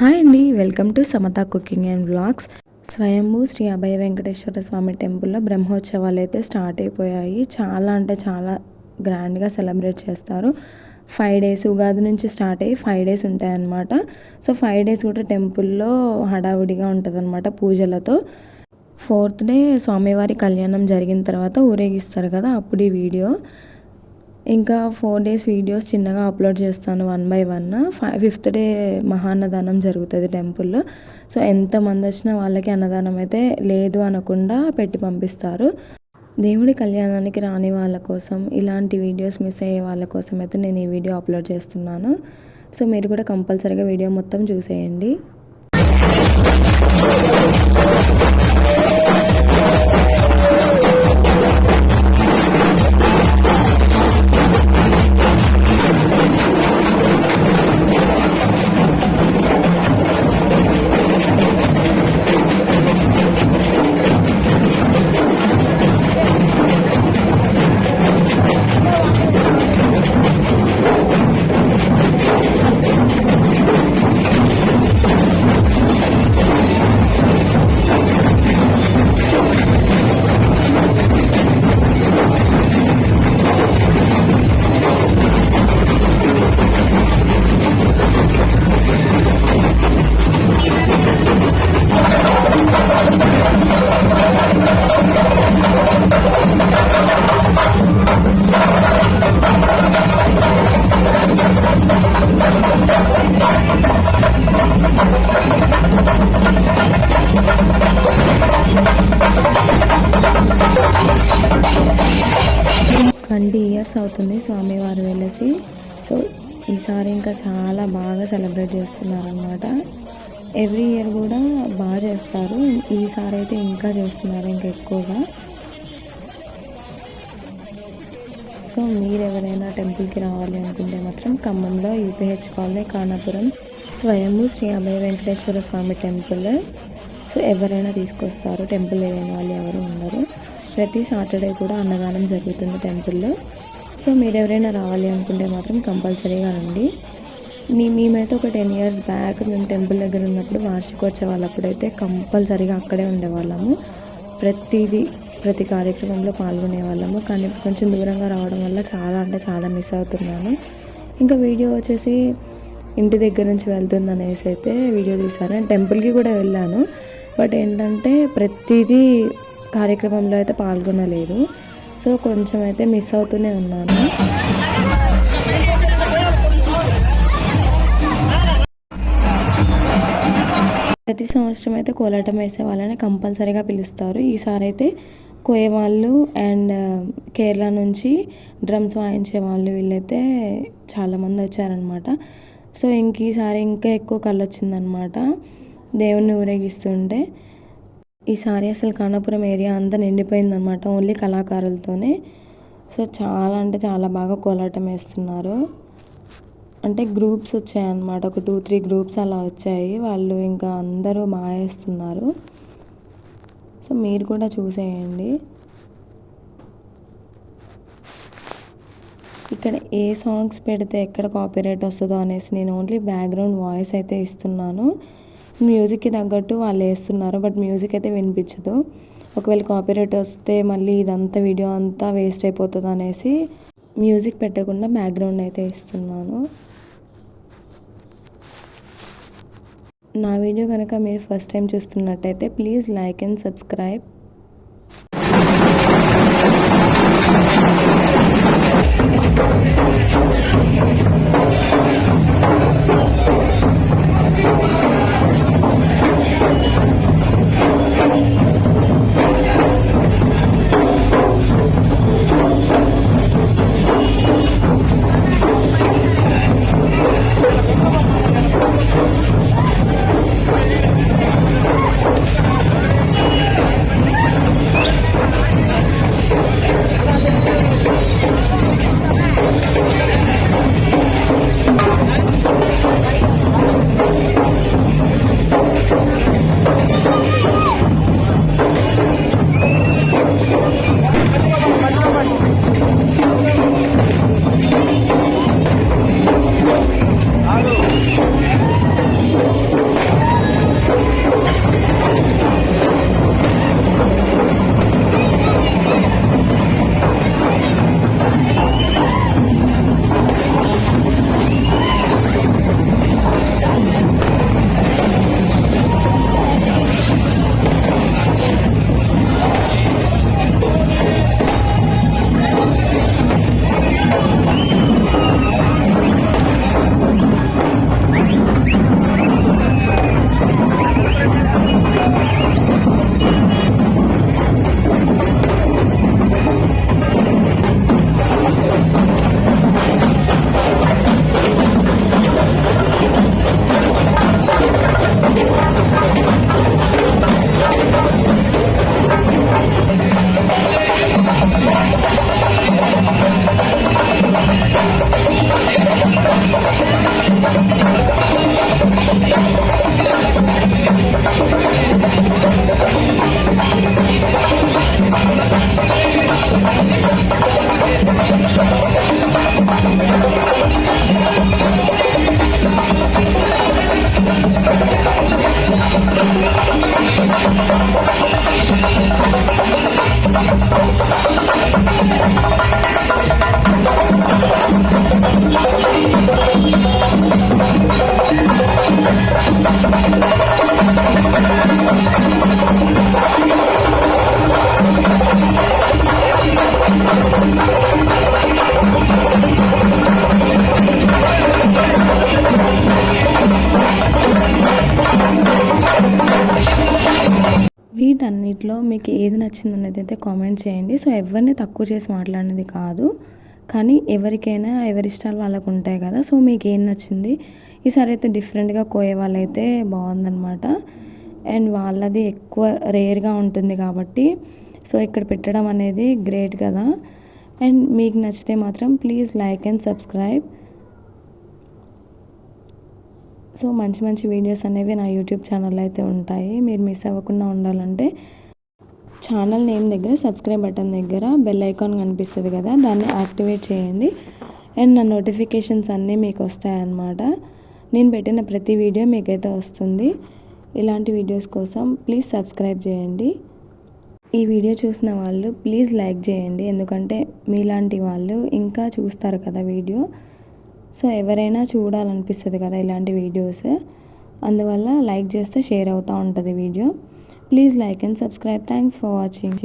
Hi అండి welcome to Samatha cooking and blogs Swayambhu Sri Abhaya Venkateswara స్వామి టెంపుల్లో బ్రహ్మోత్సవాలు అయితే స్టార్ట్ అయిపోయాయి. చాలా అంటే చాలా గ్రాండ్గా సెలబ్రేట్ చేస్తారు. ఫైవ్ డేస్ ఉగాది నుంచి స్టార్ట్ అయ్యి ఫైవ్ డేస్ ఉంటాయన్నమాట. సో ఫైవ్ డేస్ కూడా టెంపుల్లో హడావుడిగా ఉంటుందన్నమాట పూజలతో. ఫోర్త్ డే స్వామివారి కళ్యాణం జరిగిన తర్వాత ఊరేగిస్తారు కదా అప్పుడు ఈ వీడియో. ఇంకా ఫోర్ డేస్ వీడియోస్ చిన్నగా అప్లోడ్ చేస్తాను one by one five fifth day మహాన్నదానం జరుగుతుంది టెంపుల్లో సో ఎంతమంది వచ్చినా వాళ్ళకి అన్నదానం అయితే లేదు అనకుండా పెట్టి పంపిస్తారు. దేవుడి కళ్యాణానికి రాని వాళ్ళ కోసం ఇలాంటి వీడియోస్ మిస్ అయ్యే వాళ్ళ కోసం అయితే నేను ఈ వీడియో అప్లోడ్ చేస్తున్నాను. సో మీరు కూడా కంపల్సరీగా వీడియో మొత్తం చూసేయండి. ట్వంటీ ఇయర్స్ అవుతుంది స్వామివారు వెళ్ళేసి. సో ఈసారి ఇంకా చాలా బాగా సెలబ్రేట్ చేస్తున్నారనమాట ఎవ్రీ ఇయర్ కూడా బాగా చేస్తారు. ఈసారి అయితే ఇంకా చేస్తున్నారు ఇంకా ఎక్కువగా. సో మీరు ఎవరైనా టెంపుల్కి రావాలి అనుకుంటే మాత్రం ఖమ్మంలో UPH colony Kanapuram Swayambhu Sri Abhaya Venkateswara Swamy temple. So ఎవరైనా తీసుకొస్తారు టెంపుల్ లేని వాళ్ళు ఎవరు ఉండరు. ప్రతి సాటర్డే కూడా అన్నదానం జరుగుతుంది టెంపుల్లో సో మీరు ఎవరైనా రావాలి అనుకుంటే మాత్రం కంపల్సరీగా రండి. మేమైతే ఒక టెన్ ఇయర్స్ బ్యాక్ మేము టెంపుల్ దగ్గర ఉన్నప్పుడు వార్షికోత్సవాలు అప్పుడైతే కంపల్సరీగా అక్కడే ఉండేవాళ్ళము. ప్రతిదీ ప్రతి కార్యక్రమంలో పాల్గొనే వాళ్ళము కానీ కొంచెం దూరంగా రావడం వల్ల చాలా అంటే చాలా మిస్ అవుతున్నాను. ఇంకా వీడియో వచ్చేసి ఇంటి దగ్గర నుంచి వెళ్తుంది అనేసి అయితే వీడియో తీశాను. నేను టెంపుల్కి కూడా వెళ్ళాను. బట్ ఏంటంటే ప్రతిదీ కార్యక్రమంలో అయితే పాల్గొనలేదు. సో కొంచెం అయితే మిస్ అవుతూనే ఉన్నాను. ప్రతి సంవత్సరం అయితే కోలాటం వేసే వాళ్ళని కంపల్సరీగా పిలుస్తారు. ఈసారి అయితే కోయే వాళ్ళు అండ్ కేరళ నుంచి డ్రమ్స్ వాయించే వాళ్ళు వీళ్ళైతే చాలామంది వచ్చారనమాట సో ఇంక ఈసారి ఇంకా ఎక్కువ కళ్ళు వచ్చిందనమాట దేవుణ్ణి ఊరేగిస్తుంటే. ఈసారి అసలు కానాపురం ఏరియా అంతా నిండిపోయిందనమాట ఓన్లీ కళాకారులతోనే. సో చాలా అంటే చాలా బాగా కోలాటం వేస్తున్నారు. అంటే గ్రూప్స్ వచ్చాయన్నమాట. ఒక టూ త్రీ గ్రూప్స్ అలా వచ్చాయి. వాళ్ళు ఇంకా అందరూ మాయేస్తున్నారు. సో మీరు కూడా చూసేయండి. ఇక్కడ ఏ సాంగ్స్ పెడితే ఎక్కడ కాపీరైట్ వస్తుందో అనేసి నేను ఓన్లీ బ్యాక్గ్రౌండ్ వాయిస్ అయితే ఇస్తున్నాను. మ్యూజిక్కి తగ్గట్టు వాళ్ళు వేస్తున్నారు. బట్ మ్యూజిక్ అయితే వినిపించదు. ఒకవేళ కాపీరైట్ వస్తే మళ్ళీ ఇదంతా వీడియో అంతా వేస్ట్ అయిపోతుంది అనేసి మ్యూజిక్ పెట్టకుండా బ్యాక్గ్రౌండ్ అయితే ఇస్తున్నాను. నా వీడియో కనుక మీరు ఫస్ట్ టైం చూస్తున్నట్టయితే ప్లీజ్ లైక్ అండ్ సబ్స్క్రైబ్. నచ్చింది అనేది అయితే కామెంట్ చేయండి. సో ఎవరిని తక్కువ చేసి మాట్లాడినది కాదు. కానీ ఎవరికైనా ఎవరి ఇష్టాలు వాళ్ళకు ఉంటాయి కదా. సో మీకు ఏం నచ్చింది? ఈసారి అయితే డిఫరెంట్గా కోయే వాళ్ళైతే బాగుందనమాట అండ్ వాళ్ళది ఎక్కువ రేర్గా ఉంటుంది కాబట్టి సో ఇక్కడ పెట్టడం అనేది గ్రేట్ కదా. అండ్ మీకు నచ్చితే మాత్రం please like and subscribe. So మంచి మంచి వీడియోస్ అనేవి నా యూట్యూబ్ ఛానల్లో అయితే ఉంటాయి. మీరు మిస్ అవ్వకుండా ఉండాలంటే ఛానల్ నేమ్ దగ్గర సబ్స్క్రైబ్ బటన్ దగ్గర బెల్ ఐకాన్ కనిపిస్తుంది కదా దాన్ని యాక్టివేట్ చేయండి. అండ్ నా నోటిఫికేషన్స్ అన్నీ మీకు వస్తాయన్నమాట. నేను పెట్టిన ప్రతి వీడియో మీకైతే వస్తుంది. ఇలాంటి వీడియోస్ కోసం ప్లీజ్ సబ్స్క్రైబ్ చేయండి. ఈ వీడియో చూసిన వాళ్ళు ప్లీజ్ లైక్ చేయండి. ఎందుకంటే మీలాంటి వాళ్ళు ఇంకా చూస్తారు కదా వీడియో. సో ఎవరైనా చూడాలనిపిస్తుంది కదా ఇలాంటి వీడియోస్. అందువల్ల లైక్ చేస్తే షేర్ అవుతూ ఉంటుంది video. Please like and subscribe thanks for watching